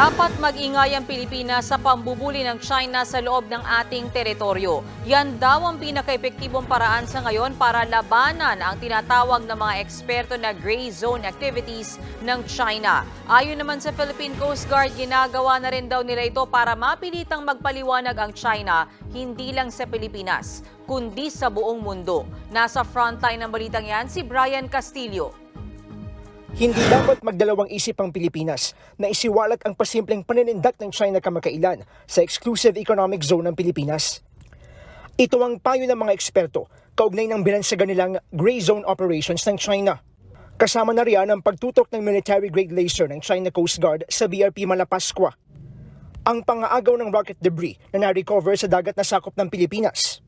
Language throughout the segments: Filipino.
Dapat mag-ingay ang Pilipinas sa pambubuli ng China sa loob ng ating teritoryo. Yan daw ang pinaka-epektibong paraan sa ngayon para labanan ang tinatawag ng mga eksperto na gray zone activities ng China. Ayon naman sa Philippine Coast Guard, ginagawa na rin daw nila ito para mapilitang magpaliwanag ang China hindi lang sa Pilipinas, kundi sa buong mundo. Nasa frontline ng balitang yan si Brian Castillo. Hindi dapat magdalawang isip ang Pilipinas na isiwalat ang pasimpleng paninindak ng China kamakailan sa exclusive economic zone ng Pilipinas. Ito ang payo ng mga eksperto kaugnay ng binansagan nilang gray zone operations ng China. Kasama na riyan ang pagtutok ng military-grade laser ng China Coast Guard sa BRP Malapascua. Ang pangaagaw ng rocket debris na na-recover sa dagat na sakop ng Pilipinas.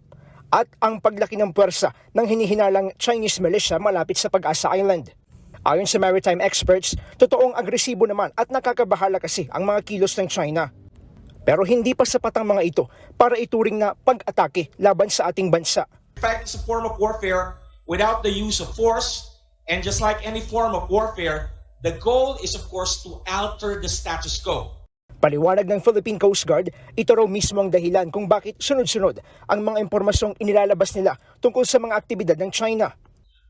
At ang paglaki ng puwersa ng hinihinalang Chinese militia malapit sa Pag-asa Island. Ayon sa maritime experts, totoong agresibo naman at nakakabahala kasi ang mga kilos ng China. Pero hindi pa sapat ang mga ito para ituring na pag-atake laban sa ating bansa. In fact, it's a form of warfare without the use of force. And just like any form of warfare, the goal is, of course, to alter the status quo. Paliwanag ng Philippine Coast Guard, ito raw mismo ang dahilan kung bakit sunod-sunod ang mga impormasyong inilalabas nila tungkol sa mga aktibidad ng China.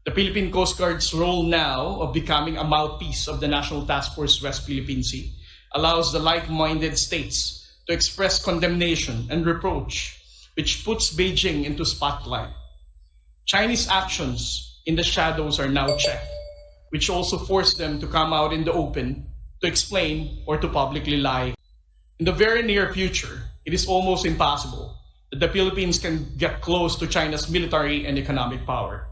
The Philippine Coast Guard's role now of becoming a mouthpiece of the National Task Force West Philippine Sea allows the like-minded states to express condemnation and reproach, which puts Beijing into spotlight. Chinese actions in the shadows are now checked, which also force them to come out in the open to explain or to publicly lie. In the very near future, it is almost impossible that the Philippines can get close to China's military and economic power.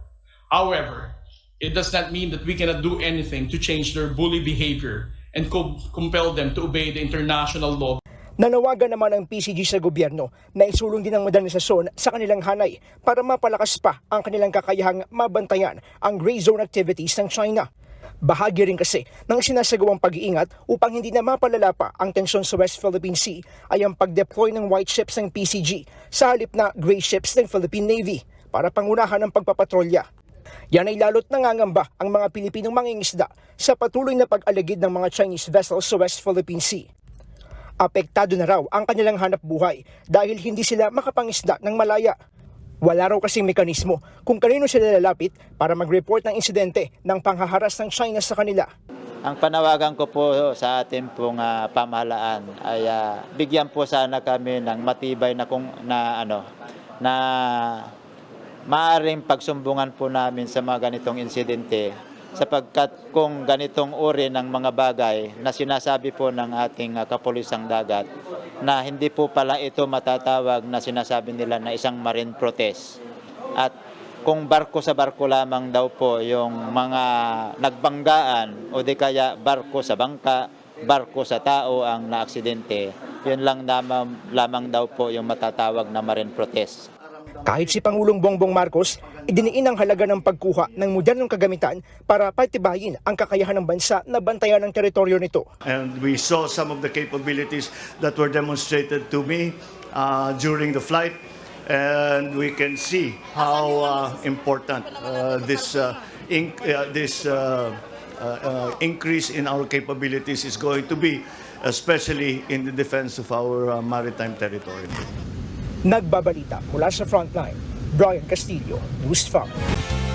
However, it does not mean that we cannot do anything to change their bully behavior and co- compel them to obey the international law Nanawagan naman ang PCG sa gobyerno na isulong din ang modernisasyon sa kanilang hanay para mapalakas pa ang kanilang kakayahang mabantayan ang gray zone activities ng China. Bahagi rin kasi ng sinasagawang pag-iingat upang hindi na mapalala pa ang tensyon sa West Philippine Sea ay ang pag-deploy ng white ships ng PCG sa halip na gray ships ng Philippine Navy para pangunahan ang pagpapatrolya. Yan ay lalot nangangamba ang mga Pilipinong mangingisda sa patuloy na pag-alagid ng mga Chinese vessels sa West Philippine Sea. Apektado na raw ang kanilang hanap buhay dahil hindi sila makapangisda ng malaya. Wala raw kasing mekanismo kung kanino sila lalapit para mag-report ng insidente ng panghaharas ng China sa kanila. Ang panawagan ko po sa ating pong ah, pamahalaan ay ah, bigyan po sana kami ng matibay na kung na ano na maaring pagsumbungan po namin sa mga ganitong insidente sapagkat kung ganitong uri ng mga bagay na sinasabi po ng ating ah, kapulisang dagat na hindi po pala ito matatawag na sinasabi nila na isang marine protest at kung barko sa barko lamang daw po yung mga nagbanggaan o di kaya barko sa bangka, barko sa tao ang naaksidente, yun lang lamang, lamang daw po yung matatawag na marine protest. Kahit si Pangulong Bongbong Marcos, idiniin ang halaga ng pagkuha ng modernong kagamitan para patibayin ang kakayahan ng bansa na bantayan ang teritoryo nito. and we saw some of the capabilities that were demonstrated to me uh, during the flight and we can see how uh, important uh, this uh, inc- uh, this uh, uh, uh, increase in our capabilities is going to be especially in the defense of our uh, maritime territory. Nagbabalita mula sa frontline, Brian Castillo, News 5.